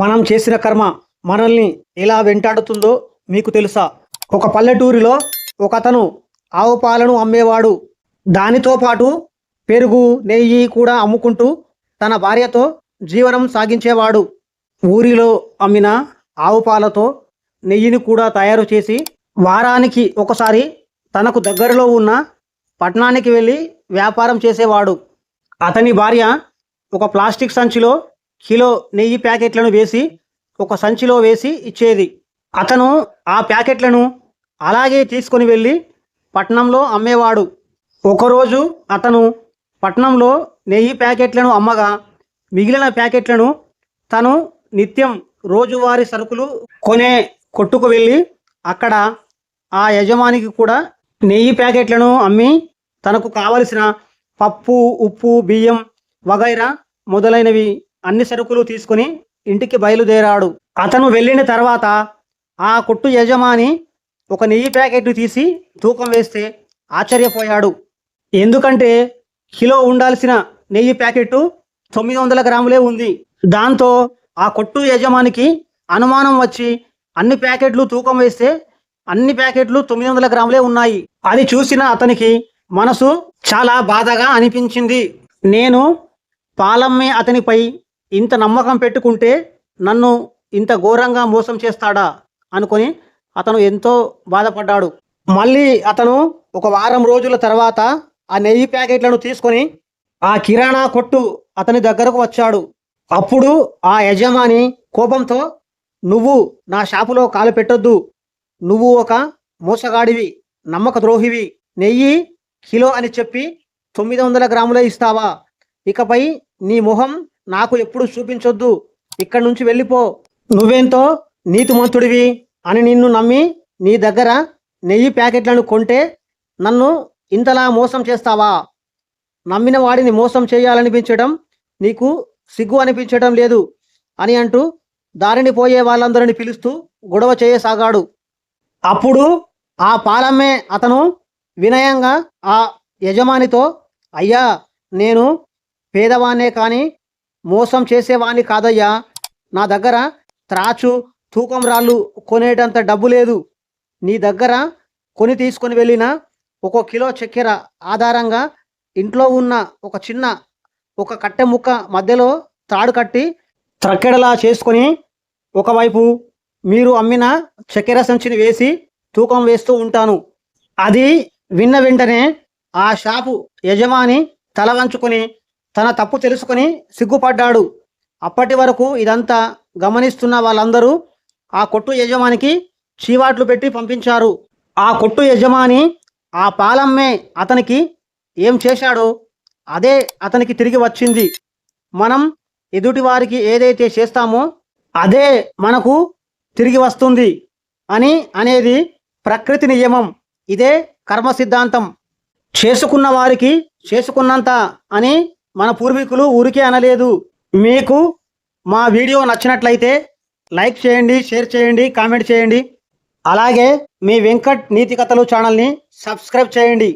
మనం చేసిన కర్మ మనల్ని ఎలా వెంటాడుతుందో మీకు తెలుసా? ఒక పల్లెటూరిలో ఒక అతను ఆవు పాలను అమ్మేవాడు. దానితో పాటు పెరుగు నెయ్యి కూడా అమ్ముకుంటూ తన భార్యతో జీవనం సాగించేవాడు. ఊరిలో అమ్మిన ఆవు పాలతో నెయ్యిని కూడా తయారు చేసి వారానికి ఒకసారి తనకు దగ్గరలో ఉన్న పట్టణానికి వెళ్ళి వ్యాపారం చేసేవాడు. అతని భార్య ఒక ప్లాస్టిక్ సంచిలో కిలో నెయ్యి ప్యాకెట్లను వేసి ఒక సంచిలో వేసి ఇచ్చేది. అతను ఆ ప్యాకెట్లను అలాగే తీసుకొని వెళ్ళి పట్నంలో అమ్మేవాడు. ఒకరోజు అతను పట్నంలో నెయ్యి ప్యాకెట్లను అమ్మగా మిగిలిన ప్యాకెట్లను తను నిత్యం రోజువారీ సరుకులు కొనే కొట్టుకు వెళ్ళి అక్కడ ఆ యజమానికి కూడా నెయ్యి ప్యాకెట్లను అమ్మి తనకు కావలసిన పప్పు ఉప్పు బియ్యం వగైరా మొదలైనవి అన్ని సరుకులు తీసుకొని ఇంటికి బయలుదేరాడు. అతను వెళ్ళిన తర్వాత ఆ కొట్టు యజమాని ఒక నెయ్యి ప్యాకెట్ తీసి తూకం వేస్తే ఆశ్చర్యపోయాడు. ఎందుకంటే కిలో ఉండాల్సిన నెయ్యి ప్యాకెట్ తొమ్మిది వందల గ్రాములే ఉంది. దాంతో ఆ కొట్టు యజమానికి అనుమానం వచ్చి అన్ని ప్యాకెట్లు తూకం వేస్తే అన్ని ప్యాకెట్లు తొమ్మిది వందల గ్రాములే ఉన్నాయి. అది చూసిన అతనికి మనసు చాలా బాధగా అనిపించింది. నేను పాలమ్మే అతనిపై ఇంత నమ్మకం పెట్టుకుంటే నన్ను ఇంత ఘోరంగా మోసం చేస్తాడా అనుకొని అతను ఎంతో బాధపడ్డాడు. మళ్ళీ అతను ఒక వారం రోజుల తర్వాత ఆ నెయ్యి ప్యాకెట్లను తీసుకొని ఆ కిరాణా కొట్టు అతని దగ్గరకు వచ్చాడు. అప్పుడు ఆ యజమాని కోపంతో నువ్వు నా షాపులో కాలు పెట్టొద్దు. నువ్వు ఒక మోసగాడివి నమ్మక ద్రోహివి. నెయ్యి కిలో అని చెప్పి తొమ్మిది వందల గ్రాములే ఇస్తావా? ఇకపై నీ మొహం నాకు ఎప్పుడు చూపించొద్దు. ఇక్కడి నుంచి వెళ్ళిపో. నువ్వేంతో? నీతిమంతుడివి అని నిన్ను నమ్మి నీ దగ్గర నెయ్యి ప్యాకెట్లను కొంటే నన్ను ఇంతలా మోసం చేస్తావా? నమ్మిన వాడిని మోసం చేయాలనిపించడం నీకు సిగ్గు అనిపించడం లేదు అని అంటూ దారిని పోయే వాళ్ళందరిని పిలుస్తూ గొడవ చేయసాగాడు. అప్పుడు ఆ పాలమ్మే అతను వినయంగా ఆ యజమానితో అయ్యా నేను పేదవాన్నే కానీ మోసం చేసేవాణ్ణి కాదయ్యా. నా దగ్గర త్రాచు తూకం రాళ్ళు కొనేటంత డబ్బు లేదు. నీ దగ్గర కొని తీసుకొని వెళ్ళిన ఒక కిలో చక్కెర ఆధారంగా ఇంట్లో ఉన్న ఒక చిన్న ఒక కట్టె ముక్క మధ్యలో తాడు కట్టి త్రక్కెడలా చేసుకొని ఒకవైపు మీరు అమ్మిన చక్కెర సంచిని వేసి తూకం వేస్తూ ఉంటాను. అది విన్న వెంటనే ఆ షాపు యజమాని తల వంచుకొని తన తప్పు తెలుసుకొని సిగ్గుపడ్డాడు. అప్పటి వరకు ఇదంతా గమనిస్తున్న వాళ్ళందరూ ఆ కొట్టు యజమానికి చీవాట్లు పెట్టి పంపించారు. ఆ కొట్టు యజమాని ఆ పాలమ్మే అతనికి ఏం చేశాడో అదే అతనికి తిరిగి వచ్చింది. మనం ఎదుటివారికి ఏదైతే చేస్తామో అదే మనకు తిరిగి వస్తుంది అని అనేది ప్రకృతి నియమం. ఇదే కర్మ సిద్ధాంతం చేసుకున్న వారికి చేసుకున్నంత అని మన పూర్వీకులు ఊరికే అనలేదు. మీకు మా వీడియో నచ్చినట్లయితే లైక్ చేయండి షేర్ చేయండి కామెంట్ చేయండి. అలాగే మీ వెంకట్ నీతి కథలు ఛానల్ని సబ్స్క్రైబ్ చేయండి.